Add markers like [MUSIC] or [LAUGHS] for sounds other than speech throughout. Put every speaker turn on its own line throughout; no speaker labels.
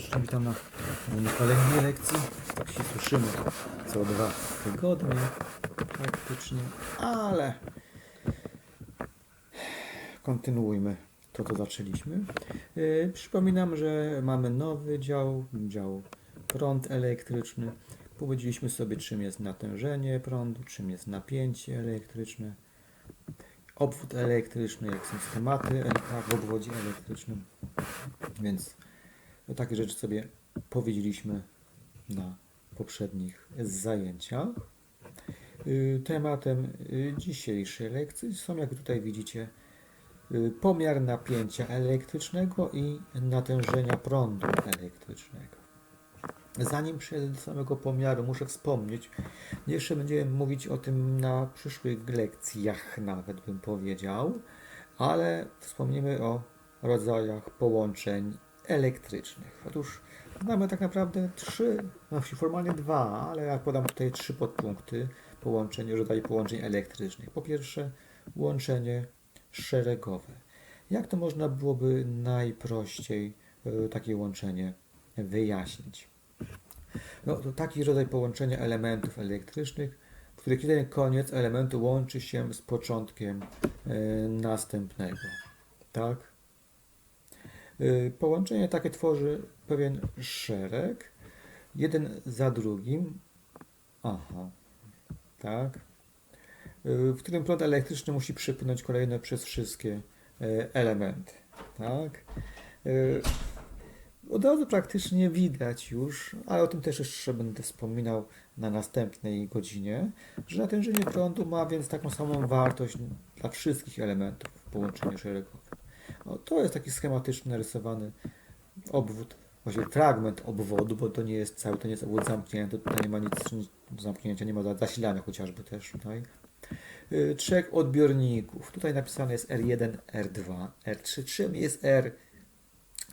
serdecznie witam na kolejnej lekcji. Tak się słyszymy co dwa tygodnie praktycznie, ale kontynuujmy to, co zaczęliśmy. Yy, Przypominam, że mamy nowy dział, dział prąd elektryczny. Powiedzieliśmy sobie, czym jest natężenie prądu, czym jest napięcie elektryczne, obwód elektryczny, jak są schematy tak, w obwodzie elektrycznym. Więc takie rzeczy sobie powiedzieliśmy na poprzednich zajęciach. Y, Tematem y, dzisiejszej lekcji są, jak tutaj widzicie, y, pomiar napięcia elektrycznego i natężenia prądu elektrycznego. Zanim przejdę do samego pomiaru, muszę wspomnieć, jeszcze będziemy mówić o tym na przyszłych lekcjach, nawet bym powiedział, ale wspomnimy o rodzajach połączeń elektrycznych. Otóż mamy tak naprawdę trzy, no formalnie dwa, ale ja podam tutaj trzy podpunkty połączeń, rodzaju połączeń elektrycznych. Po pierwsze, łączenie szeregowe. Jak to można byłoby najprościej y, takie łączenie wyjaśnić? No, to taki rodzaj połączenia elementów elektrycznych, w których jeden koniec elementu łączy się z początkiem y, następnego. Tak? Y, Połączenie takie tworzy pewien szereg, jeden za drugim. Aha, tak. Y, W którym prąd elektryczny musi przepłynąć kolejno przez wszystkie y, elementy. Tak. Od razu praktycznie widać już, ale o tym też jeszcze będę wspominał na następnej godzinie, że natężenie prądu ma więc taką samą wartość dla wszystkich elementów w połączeniu szeregowym. No, to jest taki schematyczny narysowany obwód, właściwie fragment obwodu, bo to nie jest cały, to nie jest obwód zamknięty, tutaj nie ma nic zamknięcia, nie ma za- zasilania chociażby też tutaj. Y, Trzech odbiorników. Tutaj napisane jest R1, R2, R3. Czym jest R?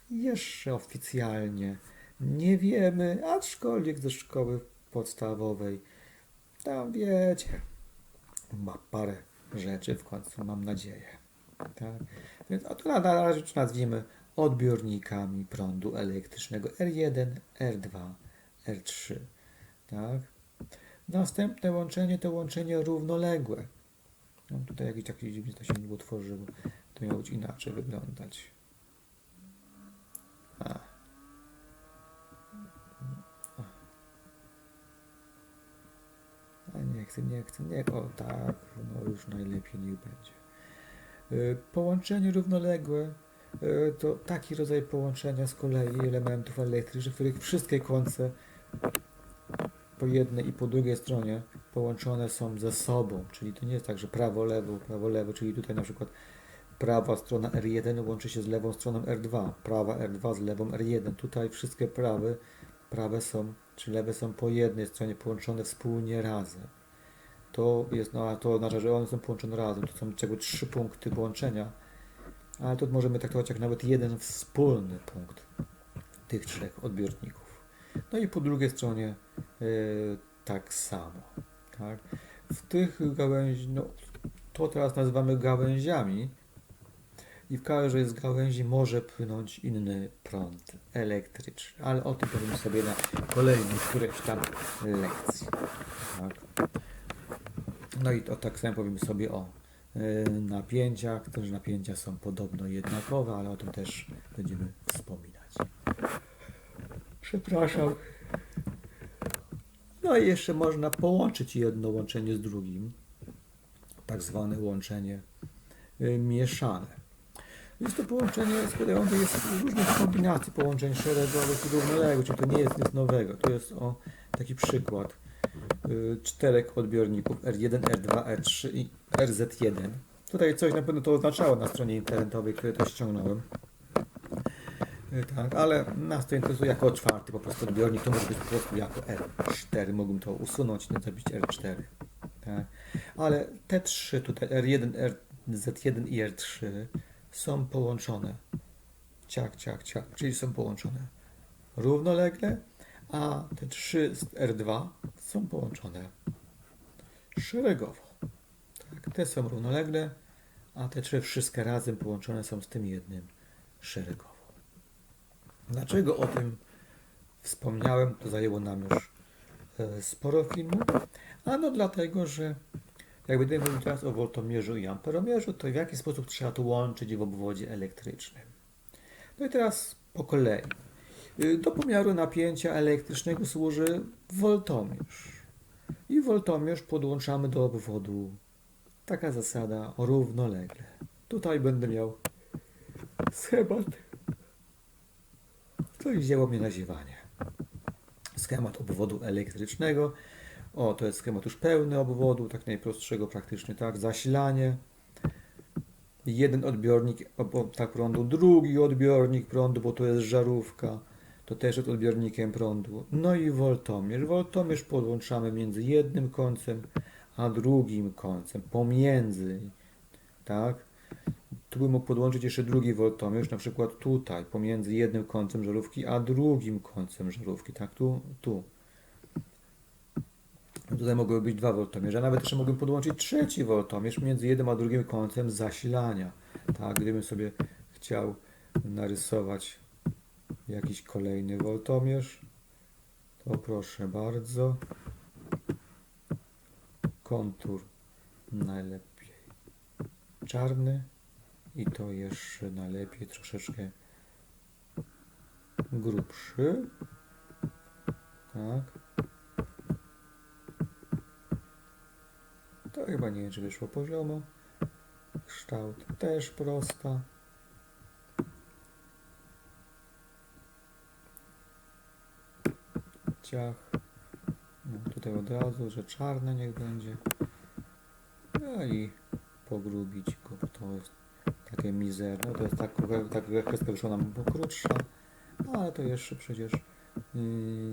Jeszcze oficjalnie nie wiemy, aczkolwiek ze szkoły podstawowej tam wiecie, ma parę rzeczy w końcu, mam nadzieję. Tak? Więc a to na, razie nazwijmy odbiornikami prądu elektrycznego R1, R2, R3. Tak? Następne łączenie to łączenie równoległe. No, tutaj jakiś taki dziwny to się nie utworzyło. To miało być inaczej wyglądać. A. A nie chcę, nie chcę, nie. O tak, no już najlepiej niech będzie. Y, Połączenie równoległe y, to taki rodzaj połączenia z kolei elementów elektrycznych, w których wszystkie końce po jednej i po drugiej stronie połączone są ze sobą, czyli to nie jest tak, że prawo, lewo, prawo, lewo, czyli tutaj na przykład prawa strona R1 łączy się z lewą stroną R2, prawa R2 z lewą R1. Tutaj wszystkie prawy, prawe są, czy lewe są po jednej stronie połączone wspólnie razem. To jest, no to oznacza, że one są połączone razem. To są czego trzy punkty połączenia, ale to możemy traktować jak nawet jeden wspólny punkt tych trzech odbiorników. No i po drugiej stronie yy, tak samo. Tak? W tych gałęzi, no to teraz nazywamy gałęziami i w każdej z gałęzi może płynąć inny prąd elektryczny, ale o tym powiem sobie na kolejnej którejś tam lekcji. Tak? No i to tak samo powiemy sobie o y, napięciach, też napięcia są podobno jednakowe, ale o tym też będziemy wspominać. Przepraszam. No i jeszcze można połączyć jedno łączenie z drugim, tak zwane łączenie y, mieszane. Jest to połączenie składające jest różnych kombinacji połączeń szeregowych i równoległych, czyli to nie jest nic nowego. To jest o taki przykład czterech odbiorników R1, R2, R3 i RZ1. Tutaj coś na pewno to oznaczało na stronie internetowej, które to ściągnąłem. Y, Tak, ale nas to interesuje jako czwarty po prostu odbiornik, to może być po prostu jako R4. Mógłbym to usunąć i zrobić R4. Tak. Ale te trzy tutaj, R1, RZ1 i R3 są połączone. Ciak, ciak, ciak, czyli są połączone równolegle, a te trzy z R2 są połączone szeregowo. Tak, te są równolegle, a te trzy wszystkie razem połączone są z tym jednym szeregowo. Dlaczego o tym wspomniałem, to zajęło nam już e, sporo filmu. Ano dlatego, że jak będziemy mówić teraz o woltomierzu i amperomierzu, to w jaki sposób trzeba to łączyć w obwodzie elektrycznym. No i teraz po kolei. Y, Do pomiaru napięcia elektrycznego służy woltomierz. I woltomierz podłączamy do obwodu. Taka zasada równolegle. Tutaj będę miał schemat. To i wzięło mnie na ziewanie. Schemat obwodu elektrycznego. O, to jest schemat już pełny obwodu, tak najprostszego praktycznie, tak? Zasilanie. Jeden odbiornik tak prądu, drugi odbiornik prądu, bo to jest żarówka. To też jest odbiornikiem prądu. No i woltomierz. Woltomierz podłączamy między jednym końcem a drugim końcem. Pomiędzy. Tak? Tu bym mógł podłączyć jeszcze drugi woltomierz, na przykład tutaj, pomiędzy jednym końcem żarówki a drugim końcem żarówki. Tak? Tu, tu. Tutaj mogłyby być dwa woltomierze, a nawet jeszcze mógłbym podłączyć trzeci woltomierz między jednym a drugim końcem zasilania. Tak, gdybym sobie chciał narysować jakiś kolejny woltomierz, to proszę bardzo. Kontur najlepiej czarny i to jeszcze najlepiej troszeczkę grubszy. Tak. To chyba nie wiem, czy wyszło poziomo. Kształt też prosta. Ciach. No, tutaj od razu, że czarne niech będzie. No i pogrubić go, bo to jest takie mizerne. To jest tak, tak kreska wyszła nam krótsza, no, ale to jeszcze przecież yy,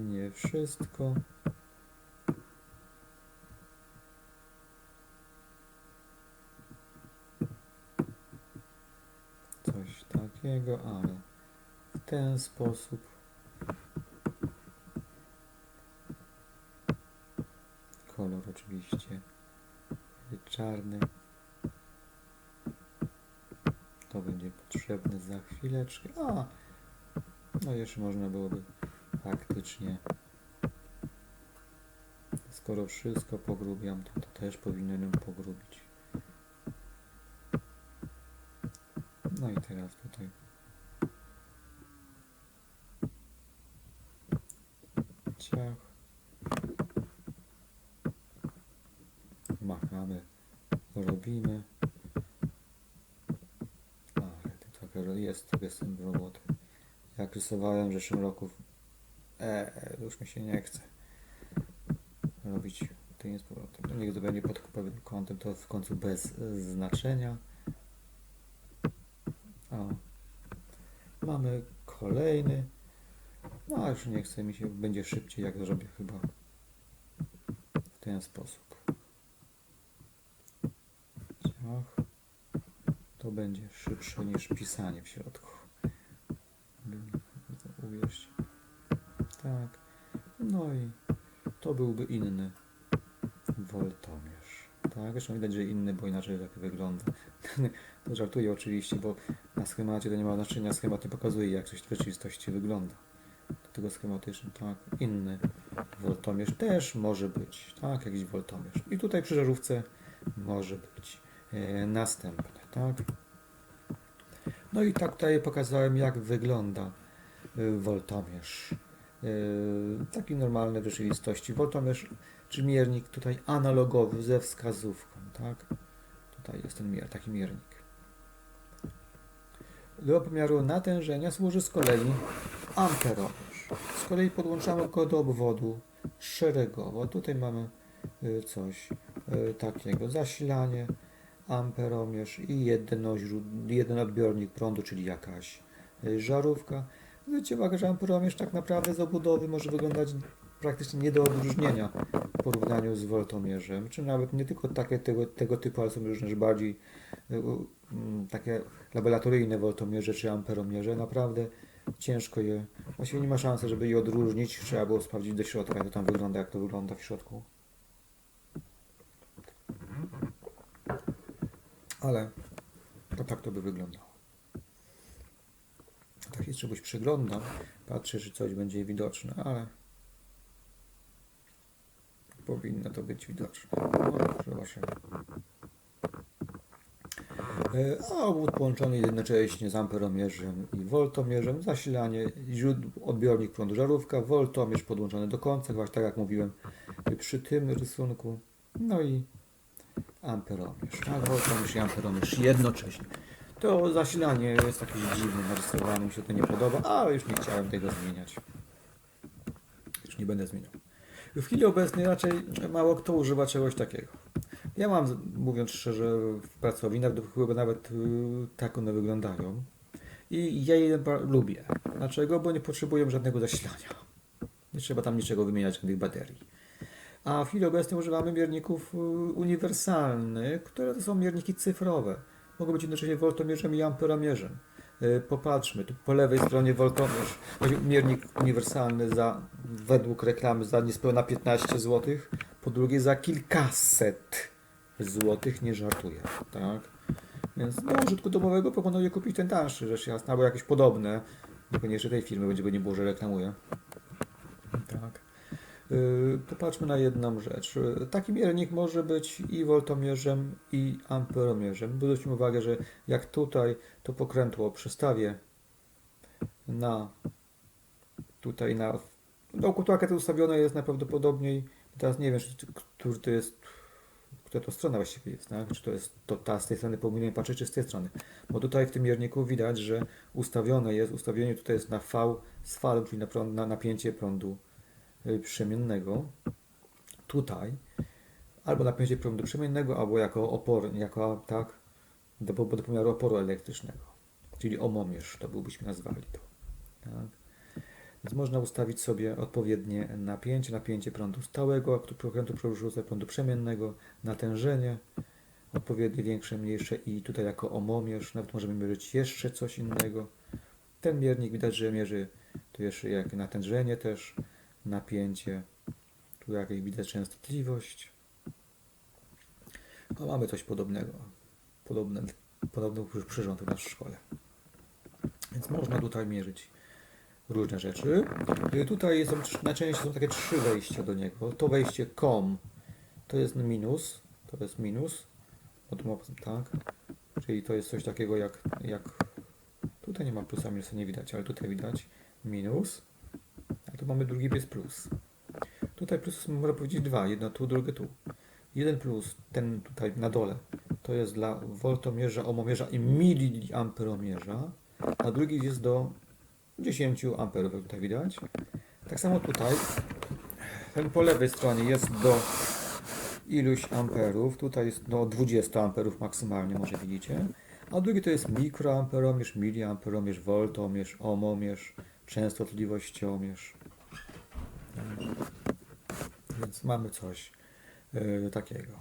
nie wszystko. coś takiego, ale w ten sposób oczywiście. Czarny. To będzie potrzebne za chwileczkę. A no jeszcze można byłoby faktycznie. Skoro wszystko pogrubiam to, to też powinienem pogrubić. No i teraz tutaj. Ciach. Machamy, robimy. Ale to trochę jest, trochę z tym roboty. Jak rysowałem w zeszłym roku, e, już mi się nie chce robić tej z powrotem. No niech to będzie pod pewnym kątem, to w końcu bez e, znaczenia. O. Mamy kolejny. No już nie chce mi się, będzie szybciej jak zrobię chyba w ten sposób. Ciach. To będzie szybsze niż pisanie w środku. Tak. No i to byłby inny woltomierz. Tak, zresztą widać, że inny, bo inaczej tak wygląda. to [LAUGHS] żartuję oczywiście, bo na schemacie to nie ma znaczenia, schemat nie pokazuje jak coś w rzeczywistości wygląda. Do tego schematyczny, tak, inny woltomierz też może być, tak, jakiś woltomierz. I tutaj przy żarówce może być e, następny, tak. No i tak tutaj pokazałem jak wygląda e, woltomierz. E, taki normalny w rzeczywistości. Woltomierz czy miernik tutaj analogowy ze wskazówką, tak. Tutaj jest ten mier, taki miernik. Do pomiaru natężenia służy z kolei amperomierz. Z kolei podłączamy go do obwodu szeregowo. Tutaj mamy y, coś y, takiego. Zasilanie, amperomierz i jeden odbiornik prądu, czyli jakaś y, żarówka. Zwróćcie uwagę, że amperomierz tak naprawdę z obudowy może wyglądać praktycznie nie do odróżnienia w porównaniu z woltomierzem, czy nawet nie tylko takie tego, tego typu, ale są różne bardziej u- mm, takie laboratoryjne woltomierze czy amperomierze. Naprawdę ciężko je, właściwie nie ma szansy, żeby je odróżnić. Trzeba było sprawdzić do środka, jak to tam wygląda, jak to wygląda w środku. Ale to tak to by wyglądało. Się czegoś przyglądam, patrzę, czy coś będzie widoczne, ale powinno to być widoczne. No, zobaczymy. E, A obwód połączony jednocześnie z amperomierzem i woltomierzem, zasilanie, źródło, odbiornik prądu żarówka, woltomierz podłączony do końca, właśnie tak jak mówiłem przy tym rysunku, no i amperomierz, tak, woltomierz i amperomierz jednocześnie. To zasilanie jest jakieś dziwne narysowane, mi się to nie podoba, ale już nie chciałem tego zmieniać. Już nie będę zmieniał. W chwili obecnej raczej mało kto używa czegoś takiego. Ja mam, mówiąc szczerze, w pracowniach, do chyba nawet y, tak one wyglądają. I ja je lubię. Dlaczego? Bo nie potrzebuję żadnego zasilania. Nie trzeba tam niczego wymieniać, żadnych baterii. A w chwili obecnej używamy mierników y, uniwersalnych, które to są mierniki cyfrowe. Mogą być jednocześnie woltomierzem i amperomierzem. Y, Popatrzmy, tu po lewej stronie woltomierz, miernik uniwersalny za, według reklamy za niespełna 15 zł, po drugie za kilkaset złotych, nie żartuję, tak? Więc do użytku domowego proponuję kupić ten tańszy, rzecz jasna, albo jakieś podobne, niekoniecznie tej firmy, będzie go nie było, że reklamuję. Tak. Yy, Popatrzmy na jedną rzecz. Yy, Taki miernik może być i woltomierzem, i amperomierzem. Zwróćmy uwagę, że jak tutaj to pokrętło przestawię na tutaj na no, kotłakę ustawione jest najprawdopodobniej teraz nie wiem, czy, który to jest która to strona właściwie jest, tak? czy to jest to ta z tej strony powinienem patrzeć, czy z tej strony. Bo tutaj w tym mierniku widać, że ustawione jest, ustawienie tutaj jest na V z falą, czyli na, prąd, na napięcie prądu y, przemiennego. Tutaj albo napięcie prądu przemiennego, albo jako opor, jako tak, do, do pomiaru oporu elektrycznego. Czyli omomierz, to byłbyśmy nazwali to. Tak? Więc można ustawić sobie odpowiednie napięcie, napięcie prądu stałego, prądu przerzucę prądu przemiennego, natężenie, odpowiednie większe, mniejsze i tutaj jako omomierz, nawet możemy mierzyć jeszcze coś innego. Ten miernik widać, że mierzy tu jeszcze jak natężenie też, napięcie, tu jakieś widać częstotliwość. No, mamy coś podobnego, podobne, podobny przyrząd w naszej szkole. Więc można tutaj mierzyć różne rzeczy. Tutaj są, najczęściej są takie trzy wejścia do niego. To wejście COM to jest minus, to jest minus, tak, czyli to jest coś takiego jak, jak tutaj nie ma plusa, minusa nie widać, ale tutaj widać minus, tu mamy drugi jest plus. Tutaj plus można powiedzieć dwa, jedno tu, drugie tu. Jeden plus, ten tutaj na dole, to jest dla woltomierza, omomierza i miliamperomierza, a drugi jest do 10 amperów, jak tutaj widać. Tak samo tutaj, ten po lewej stronie jest do iluś amperów, tutaj jest do 20 amperów maksymalnie, może widzicie. A drugi to jest mikroamperomierz, miliamperomierz, woltomierz, ohmomierz, częstotliwościomierz. Więc mamy coś e, takiego.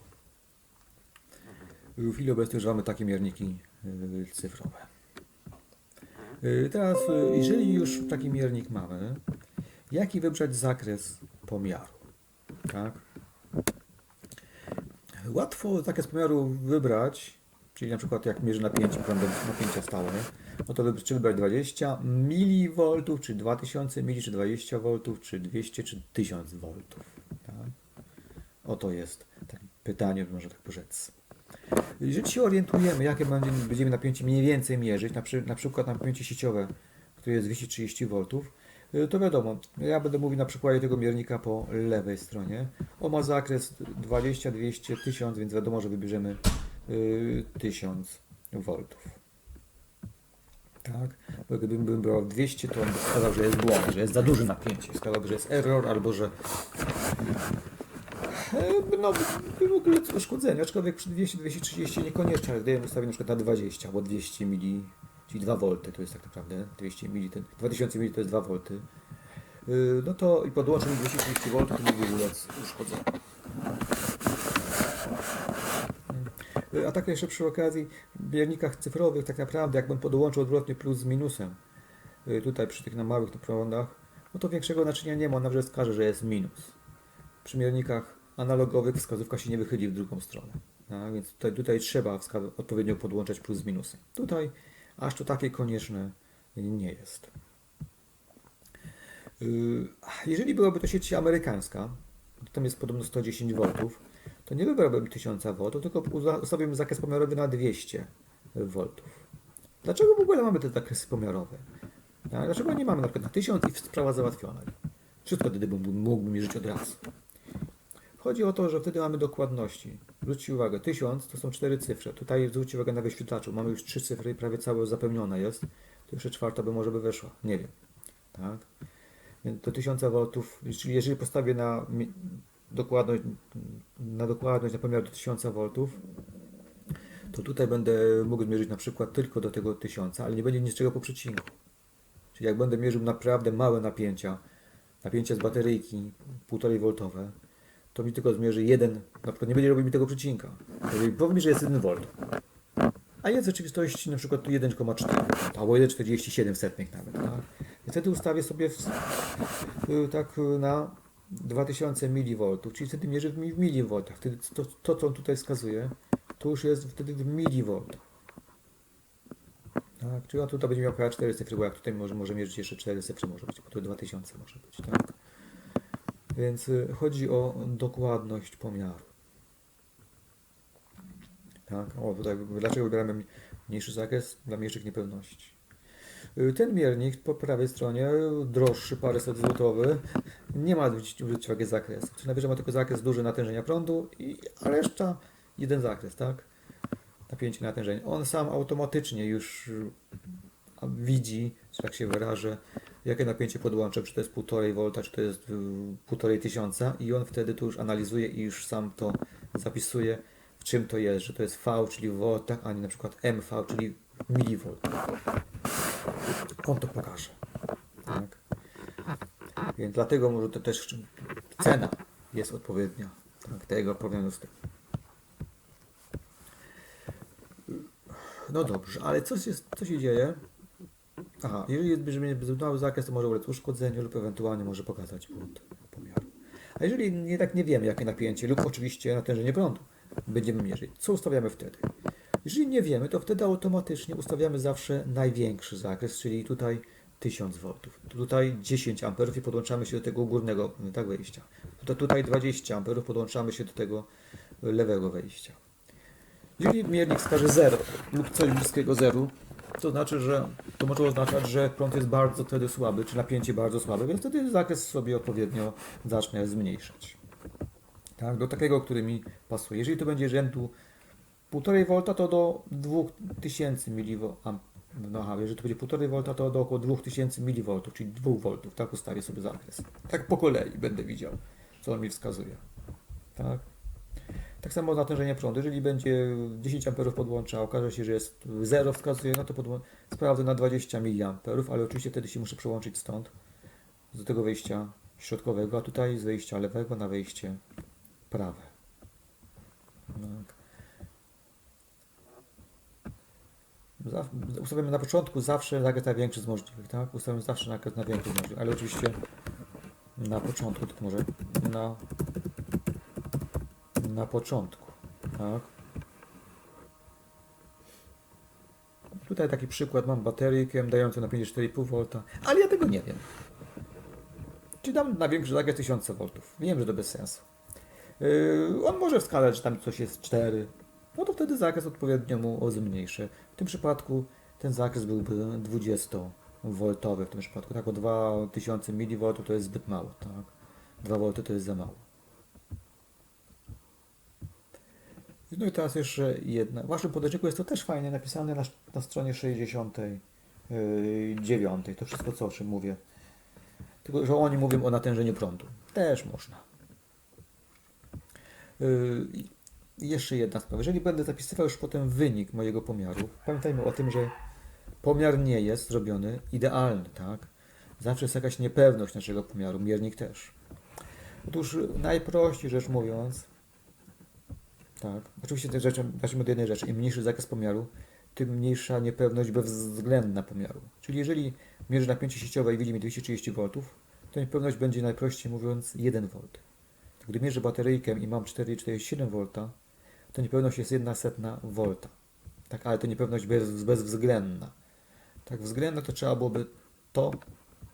W chwili obecnej używamy takie mierniki e, cyfrowe. Y, Teraz, y, jeżeli już taki miernik mamy, jaki wybrać zakres pomiaru? Tak? Łatwo zakres pomiaru wybrać, czyli na przykład jak mierzy napięcie prądem napięcia stałe, no to czy wybrać 20 mV, czy 2000 mili, czy 20 V, czy 200, czy 1000 V. Tak? Oto jest takie pytanie, można tak rzec. Jeżeli się orientujemy, jakie będziemy, napięcie mniej więcej mierzyć, na, przy, na przykład napięcie sieciowe, które jest 230 V, y, to wiadomo, ja będę mówił na przykładzie tego miernika po lewej stronie. On ma zakres 20, 200, 1000, więc wiadomo, że wybierzemy y, 1000 V. Tak? Bo gdybym bym brał 200, to on by wskazał, że jest błąd, że jest za duże napięcie. Wskazał, że jest error, albo że E, No, w ogóle uszkodzenie, aczkolwiek przy 200-230 niekoniecznie, ale gdybym ustawił na przykład na 20 albo 200 mili, czyli 2 V to jest tak naprawdę 200 mili, ten 2000 mili to jest 2 V. Yy, No to i podłączymy 230 V, to mógłby ulec uszkodzeniu. A tak jeszcze przy okazji, w miernikach cyfrowych tak naprawdę jakbym podłączył odwrotnie plus z minusem, yy, tutaj przy tych na małych prądach, no to większego naczynia nie ma, nawet wskaże, że jest minus przy miernikach analogowych wskazówka się nie wychyli w drugą stronę. Tak? Więc tutaj, tutaj trzeba odpowiednio podłączać plus z minusem. Tutaj aż to takie konieczne nie jest. Yy, Jeżeli byłaby to sieć amerykańska, tam jest podobno 110 V, to nie wybrałbym 1000 V, tylko ustawiłbym zakres pomiarowy na 200 V. Dlaczego w ogóle mamy te zakresy pomiarowe? Dlaczego nie mamy na przykład na 1000 i sprawa załatwiona? Wszystko wtedy bym mógł mierzyć od razu. Chodzi o to, że wtedy mamy dokładności. Zwróćcie uwagę, 1000 to są cztery cyfry. Tutaj zwróćcie uwagę na wyświetlaczu. Mamy już trzy cyfry prawie całe zapełnione jest. To jeszcze czwarta by może by weszła. Nie wiem. Tak? Więc do 1000 V, czyli jeżeli postawię na dokładność, na dokładność, na pomiar do 1000 V, to tutaj będę mógł zmierzyć na przykład tylko do tego 1000, ale nie będzie niczego po przecinku. Czyli jak będę mierzył naprawdę małe napięcia, napięcia z bateryjki 1,5 V, to mi tylko zmierzy jeden, na przykład nie będzie robił mi tego przecinka. Powie mi, że jest 1 V, a jest w rzeczywistości na przykład tu 1,4 albo 1,47 setnych nawet. Tak? I wtedy ustawię sobie w, y, tak na 2000 mV, czyli wtedy mierzy mi w milivoltach. Wtedy to, to, co on tutaj wskazuje, to już jest wtedy w milivoltach. Tak, czyli on tutaj będzie miał chyba 4 cyfry, bo jak tutaj może, może mierzyć jeszcze 4 cyfry, może być, bo tu 2000 może być, tak? Więc y, chodzi o dokładność pomiaru. Tak, o tutaj dlaczego wybieramy mniejszy zakres? Dla mniejszych niepewności. Y, Ten miernik po prawej stronie, droższy, paręset złotowy, nie ma zwrócić uwagi zakresu. Czyli najwyżej ma tylko zakres duży natężenia prądu, i, a reszta jeden zakres, tak? Napięcie natężenia. On sam automatycznie już y, widzi, że tak się wyrażę, jakie napięcie podłączę, czy to jest 1,5 V, czy to jest y, 1,5 tysiąca i on wtedy to już analizuje i już sam to zapisuje, w czym to jest, że to jest V, czyli w voltach, a nie na przykład MV, czyli milivolt. On to pokaże. Tak? Więc dlatego może to też cena jest odpowiednia tak, tego porównaniu z tym. No dobrze, ale co się, co się dzieje? Aha, jeżeli jest zbyt mały zakres, to może ulec uszkodzeniu lub ewentualnie może pokazać błąd pomiaru. A jeżeli nie tak nie wiemy, jakie napięcie lub oczywiście natężenie prądu będziemy mierzyć, co ustawiamy wtedy? Jeżeli nie wiemy, to wtedy automatycznie ustawiamy zawsze największy zakres, czyli tutaj 1000 V. Tutaj 10 A i podłączamy się do tego górnego tak, wejścia. Tutaj, tutaj 20 A podłączamy się do tego lewego wejścia. Jeżeli miernik wskaże 0 lub coś bliskiego zeru, to znaczy, że to może oznaczać, że prąd jest bardzo wtedy słaby, czy napięcie bardzo słabe, więc wtedy zakres sobie odpowiednio zacznę zmniejszać. Tak, do takiego, który mi pasuje. Jeżeli to będzie rzędu 1,5 V, to do 2000 mV. No aha, jeżeli to będzie 1,5 V, to do około 2000 mV, czyli 2 V. Tak ustawię sobie zakres. Tak po kolei będę widział, co on mi wskazuje. Tak. Tak samo natężenie prądu. Jeżeli będzie 10 A podłącza, a okaże się, że jest 0 wskazuje, no to podłą- sprawdzę na 20 mA, ale oczywiście wtedy się muszę przełączyć stąd, do tego wejścia środkowego, a tutaj z wejścia lewego na wejście prawe. Tak. Ustawiamy na początku zawsze zakres największy z możliwych, tak? Ustawiamy zawsze zakres największy z możliwych, ale oczywiście na początku, tylko może na na początku, tak? Tutaj taki przykład mam bateryjkę dającą napięcie 4,5 V, ale ja tego nie wiem. Czy dam na większy zakres 1000 V? Wiem, że to bez sensu. Yy, on może wskazać, że tam coś jest 4. No to wtedy zakres odpowiednio mu zmniejszy. W tym przypadku ten zakres byłby 20V w tym przypadku. Tak, o 2000 mV to jest zbyt mało, tak? 2 V to jest za mało. No i teraz jeszcze jedna. W waszym podręczniku jest to też fajnie napisane na, na stronie 69. To wszystko, co o czym mówię. Tylko, że oni mówią o natężeniu prądu. Też można. Yy, jeszcze jedna sprawa. Jeżeli będę zapisywał już potem wynik mojego pomiaru, pamiętajmy o tym, że pomiar nie jest zrobiony idealny, tak? Zawsze jest jakaś niepewność naszego pomiaru, miernik też. Otóż najprościej rzecz mówiąc, tak. Oczywiście też rzeczy, zacznijmy od jednej rzeczy. Im mniejszy zakres pomiaru, tym mniejsza niepewność bezwzględna pomiaru. Czyli jeżeli mierzy napięcie sieciowe i widzi mi 230 V, to niepewność będzie najprościej mówiąc 1 V. Gdy mierzę bateryjkę i mam 4,47 V, to niepewność jest 1 setna V. Tak, ale to niepewność bez, bezwzględna. Tak względnie to trzeba byłoby to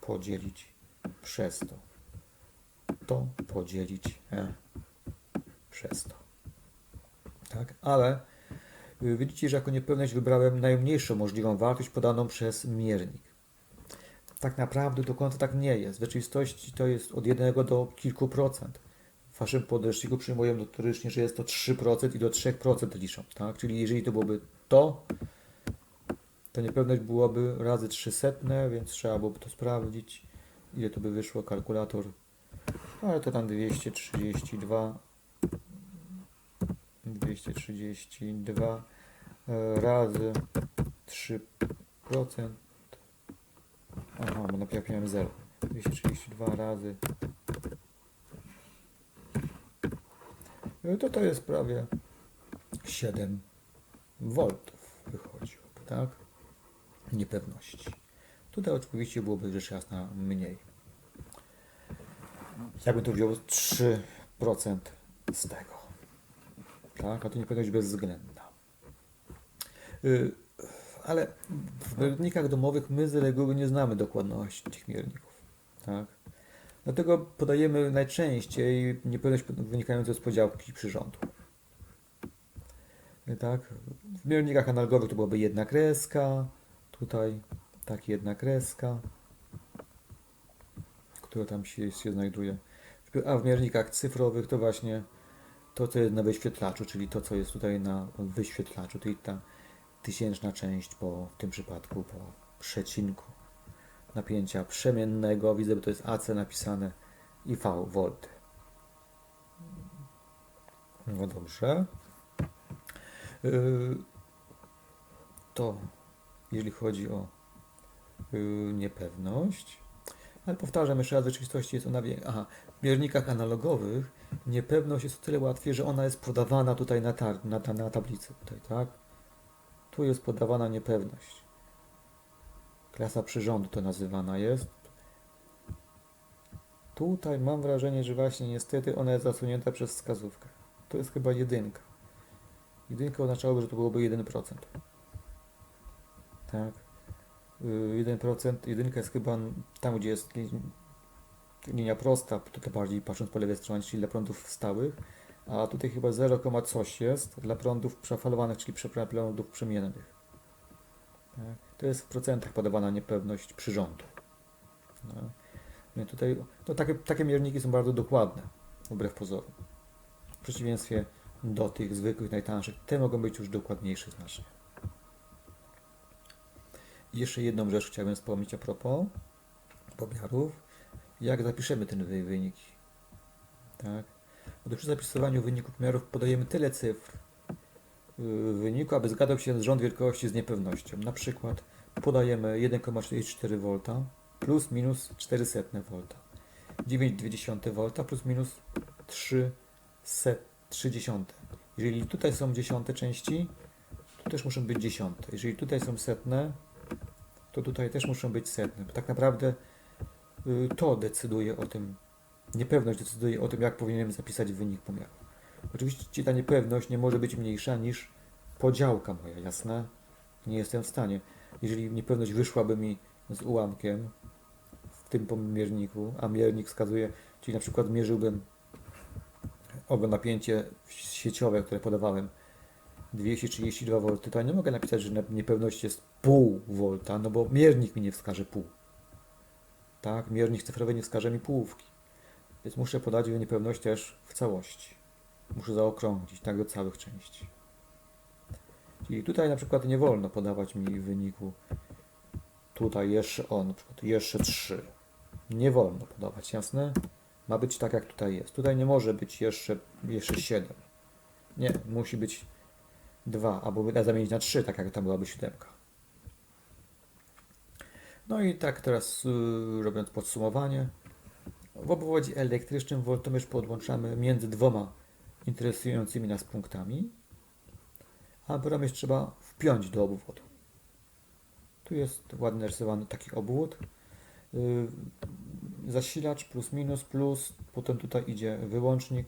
podzielić przez to. To podzielić e, przez to. Tak, ale y, widzicie, że jako niepewność wybrałem najmniejszą możliwą wartość podaną przez miernik. Tak naprawdę do końca tak nie jest. W rzeczywistości to jest od 1 do kilku procent. W waszym podręczniku przyjmuję notorycznie, że jest to 3% i do 3% liczą. Tak? Czyli jeżeli to byłoby to, to niepewność byłaby razy 300, więc trzeba byłoby to sprawdzić. Ile to by wyszło kalkulator? Ale to tam 232 232 e, razy 3%. Aha, bo najpierw miałem 0. 232 razy. E, To to jest prawie 7 voltów wychodziło, tak? Niepewności. Tutaj oczywiście byłoby rzecz jasna mniej. Jakbym to wziął 3% z tego. Tak, a to niepewność bezwzględna. Y, Ale w miernikach domowych my z reguły nie znamy dokładności tych mierników. Tak? Dlatego podajemy najczęściej niepewność wynikającą z podziałki przyrządu. Y, Tak? W miernikach analogowych to byłaby jedna kreska, tutaj tak jedna kreska, która tam się, się znajduje. A w miernikach cyfrowych to właśnie to, co jest na wyświetlaczu, czyli to, co jest tutaj na wyświetlaczu, czyli ta tysięczna część po, w tym przypadku po przecinku napięcia przemiennego. Widzę, że to jest AC napisane i V volty. No dobrze. Yy, To jeżeli chodzi o yy, niepewność. Ale powtarzam jeszcze raz, w rzeczywistości jest ona. Aha, w miernikach analogowych niepewność jest o tyle łatwiej, że ona jest podawana tutaj na, na, na tablicy. Tutaj, tak? Tu jest podawana niepewność. Klasa przyrządu to nazywana jest. Tutaj mam wrażenie, że właśnie niestety ona jest zasunięta przez wskazówkę. To jest chyba jedynka. Jedynka oznaczałoby, że to byłoby 1%. Tak. Y, 1%, jedynka jest chyba tam, gdzie jest li- linia prosta, to bardziej patrząc po lewej stronie, czyli dla prądów stałych, a tutaj chyba 0, coś jest dla prądów przefalowanych, czyli prądów przemiennych. To jest w procentach podawana niepewność przyrządu. No. No tutaj, no takie, takie mierniki są bardzo dokładne, wbrew pozorom. W przeciwieństwie do tych zwykłych, najtańszych, te mogą być już dokładniejsze znacznie. I jeszcze jedną rzecz chciałbym wspomnieć a propos pomiarów. Jak zapiszemy ten wy- wyniki? Tak? Otóż przy zapisywaniu wyników pomiarów podajemy tyle cyfr wyniku, aby zgadzał się rząd wielkości z niepewnością. Na przykład podajemy 1,44 V plus minus 400 V, 9,2 V plus minus 3 set, 3 dziesiąte. Jeżeli tutaj są dziesiąte części, tu też muszą być dziesiąte. Jeżeli tutaj są setne, to tutaj też muszą być setne. Bo tak naprawdę y, to decyduje o tym, niepewność decyduje o tym, jak powinienem zapisać wynik pomiaru. Oczywiście ta niepewność nie może być mniejsza niż podziałka moja, jasne? Nie jestem w stanie. Jeżeli niepewność wyszłaby mi z ułamkiem w tym mierniku, a miernik wskazuje, czyli na przykład mierzyłbym owe napięcie sieciowe, które podawałem, 232 V, to ja nie mogę napisać, że niepewność jest pół volta, no bo miernik mi nie wskaże pół. Tak, miernik cyfrowy nie wskaże mi półówki. Więc muszę podać niepewność też w całości. Muszę zaokrąglić, tak do całych części. Czyli tutaj na przykład nie wolno podawać mi wyniku tutaj jeszcze o, na przykład jeszcze 3. Nie wolno podawać, jasne? Ma być tak jak tutaj jest. Tutaj nie może być jeszcze, jeszcze 7. Nie, musi być 2, albo zamienić na 3, tak jak tam byłaby 7. No i tak teraz yy, robiąc podsumowanie. W obwodzie elektrycznym woltomierz podłączamy między dwoma interesującymi nas punktami, a promierz trzeba wpiąć do obwodu. Tu jest ładnie narysowany taki obwód. Yy, zasilacz plus minus plus, potem tutaj idzie wyłącznik.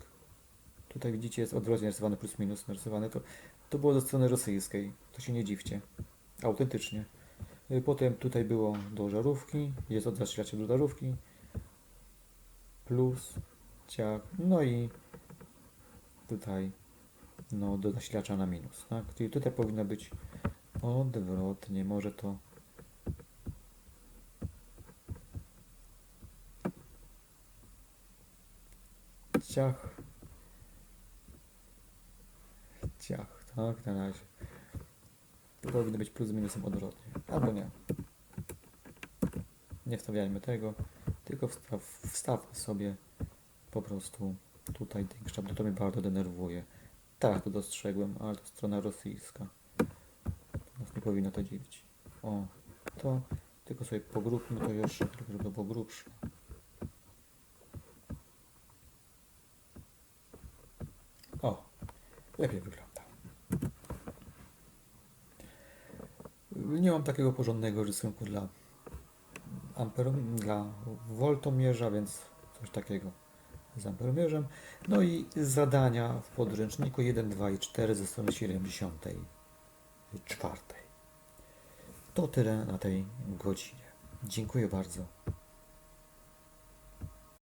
Tutaj widzicie jest odwrotnie narysowany plus minus narysowany. To, to było ze strony rosyjskiej. To się nie dziwcie. Autentycznie. Y, Potem tutaj było do żarówki, jest od zasilacza do żarówki, plus, ciach, no i tutaj no, do zasilacza na minus. Tak? Czyli tutaj powinno być odwrotnie, może to ciach, ciach, tak, na razie. To powinno być plus z minusem odwrotnie, albo nie. Nie wstawiajmy tego, tylko wstaw, wstawmy sobie po prostu tutaj ten kształt, bo to mnie bardzo denerwuje. Tak, to dostrzegłem, ale to strona rosyjska. Nas nie powinno to dziwić. O, to tylko sobie pogróbmy to jeszcze, tylko żeby to było grubsze. O, lepiej wygląda. Nie mam takiego porządnego rysunku dla amper, dla woltomierza, więc coś takiego z amperomierzem. No i zadania w podręczniku 1, 2 i 4 ze strony 74. To tyle na tej godzinie. Dziękuję bardzo.